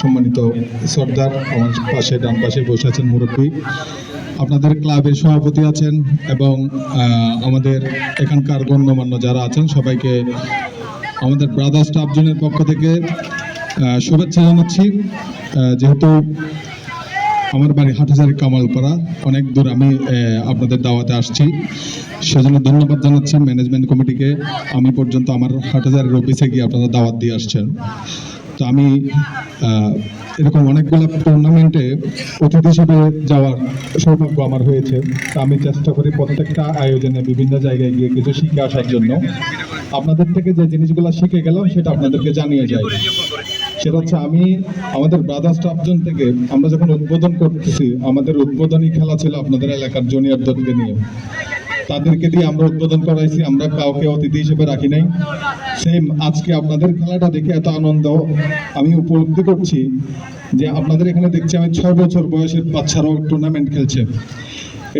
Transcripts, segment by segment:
সম্মানিত সর্দার, আমার পাশে, ডান পাশে বসে আছেন মুরব্বী। আপনাদের ক্লাবের সভাপতি আছেন এবং আমাদের এখানকার গণ্যমান্য যারা আছেন, সবাইকে আমাদের ব্রাদার স্টাফ জনের পক্ষ থেকে শুভেচ্ছা জানাচ্ছি। যেহেতু আমার বাড়ি হাটহাজারি কামালপাড়া, অনেক দূর আমি আপনাদের দাওয়াতে আসছি। সেজন্য ধন্যবাদ জানাচ্ছি ম্যানেজমেন্ট কমিটিকে। আমি পর্যন্ত আমার হাটহাজারের অফিসে গিয়ে আপনারা দাওয়াত দিয়ে আসছেন। তো আমি এরকম অনেকগুলো টুর্নামেন্টে অতিথি হিসেবে যাওয়ার সৌভাগ্য আমার হয়েছে। তো আমি চেষ্টা করি প্রত্যেকটা আয়োজনে বিভিন্ন জায়গায় গিয়ে কিছু শিখে আসার জন্য। আপনাদের থেকে যে জিনিসগুলো শিখে গেলাম, সেটা আপনাদেরকে জানিয়ে যাই। সেটা হচ্ছে আমি, আমাদের ব্রাদার স্টাফজন থেকে আমরা যখন উদ্বোধন করতেছি, আমাদের উদ্বোধনী খেলা ছিল আপনাদের এলাকার জুনিয়রদেরকে নিয়ে। তাদেরকে দিয়ে আমরা উদ্বোধন করাইছি, আমরা কাউকে অতিথি হিসেবে রাখি নাই। সেম আজকে আপনাদের খেলাটা দেখে এত আনন্দ আমি উপলব্ধি করছি যে আপনাদের এখানে দেখছি আমি ছয় বছর বয়সের বাচ্চারাও টুর্নামেন্ট খেলছে।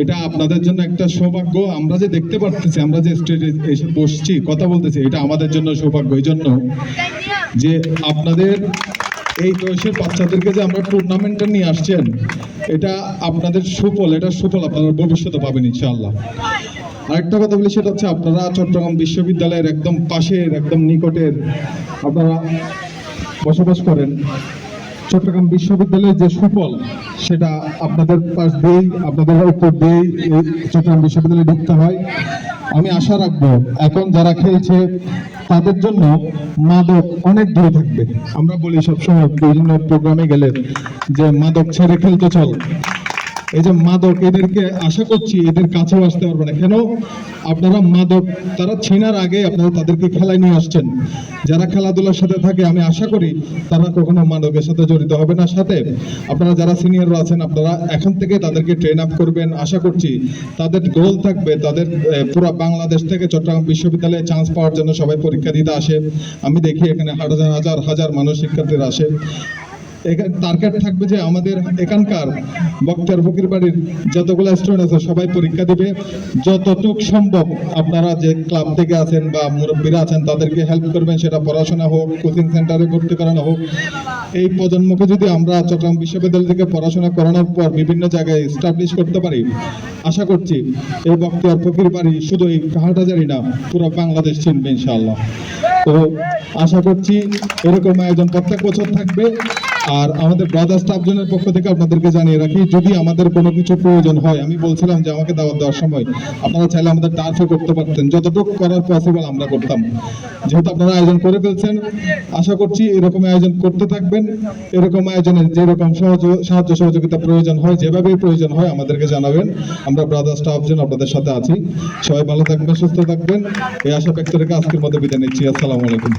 এটা আপনাদের জন্য একটা সৌভাগ্য। আমরা যে দেখতে পারতেছি, আমরা যে স্টেজে এসে বসছি, কথা বলতেছি, এটা আমাদের জন্য সৌভাগ্য। এই জন্য যে আপনাদের এই বয়সের বাচ্চাদেরকে যে আমরা টুর্নামেন্টটা নিয়ে আসছেন এটা আপনাদের সুফল, এটা সুফল আপনারা ভবিষ্যতে পাবেন ইনশাআল্লাহ। আরেকটা কথা বলি, সেটা হচ্ছে আপনারা চট্টগ্রাম বিশ্ববিদ্যালয়ের একদম পাশের, একদম নিকটের আপনারা বসবাস করেন। চট্টগ্রাম বিশ্ববিদ্যালয়ের যে সুফল, সেটা আপনাদের পাশ দিয়েই, আপনাদের উপর দিয়েই চট্টগ্রাম বিশ্ববিদ্যালয়ে ঢুকতে হয়। আমি আশা রাখব এখন যারা খেয়েছে তাদের জন্য মাদক অনেক দূরে থাকবে। আমরা বলি সবসময় বিভিন্ন প্রোগ্রামে গেলে যে মাদক ছেড়ে খেলতে চল। এই যে মাদক, এদেরকে আশা করছি এদের কাছেও আসতে পারবে না। কেন? আপনারা মাদক, তারা ছেনার আগে আপনারা তাদেরকে খেলায় নিয়ে আসছেন। যারা খেলাধুলার সাথে থাকে, আমি আশা করি তারা কখনো মাদকের সাথে জড়িত হবে না। সাথে আপনারা যারা সিনিয়ররা আছেন, আপনারা এখন থেকে তাদেরকে ট্রেন আপ করবেন। আশা করছি তাদের গোল থাকবে, তাদের পুরো বাংলাদেশ থেকে চট্টগ্রাম বিশ্ববিদ্যালয়ে চান্স পাওয়ার জন্য সবাই পরীক্ষা দিতে আসে। আমি দেখি এখানে হাজার হাজার হাজার মানুষ শিক্ষার্থীরা আসে। টার্গেট থাকবে যে আমাদের এখানকার বক্তার ফকির বাড়ির যতগুলো স্টুডেন্ট আছে, সবাই পরীক্ষা দিবে। যতটুক সম্ভব আপনারা যে ক্লাব থেকে আছেন বা মুরব্বীরা আছেন, তাদেরকে হেল্প করবেন। সেটা পড়াশোনা হোক কোচিং সেন্টারে ভর্তি করানো হোক। এই প্রজন্মকে যদি আমরা চট্টগ্রাম বিশ্ববিদ্যালয় থেকে পড়াশোনা করানোর পর বিভিন্ন জায়গায় এস্টাবলিশ করতে পারি, আশা করছি এই বক্তার ফকির বাড়ি শুধু এই হাটাজারি না, পুরো বাংলাদেশ চিনবে ইনশাআল্লাহ। তো আশা করছি এরকম আয়োজন প্রত্যেক বছর থাকবে। আর আমাদের ব্রাদার স্টাফজনের পক্ষ থেকে আপনাদেরকে জানিয়ে রাখি, যদি আমাদের কোনো কিছু প্রয়োজন হয়, আমি বলছিলাম যে আমাকে দাওয়াত দেওয়ার সময় আপনারা চাইলে আমাদের টার্ফে করতে পারতেন। যতটুকু করার পসিবল আমরা করতাম। যেহেতু আপনারা আয়োজন করে ফেলছেন, আশা করছি এরকম আয়োজন করতে থাকবেন। এরকম আয়োজনে যেরকম সাহায্য সহযোগিতা প্রয়োজন হয় যেভাবে প্রয়োজন হয় আমাদেরকে জানাবেন। আমরা ব্রাদার স্টাফজন আপনাদের সাথে আছি। সবাই ভালো থাকবেন, সুস্থ থাকবেন। এই আশা ব্যক্ত রেখে আজকের মতো বিদায় নিচ্ছি। আসসালামু আলাইকুম।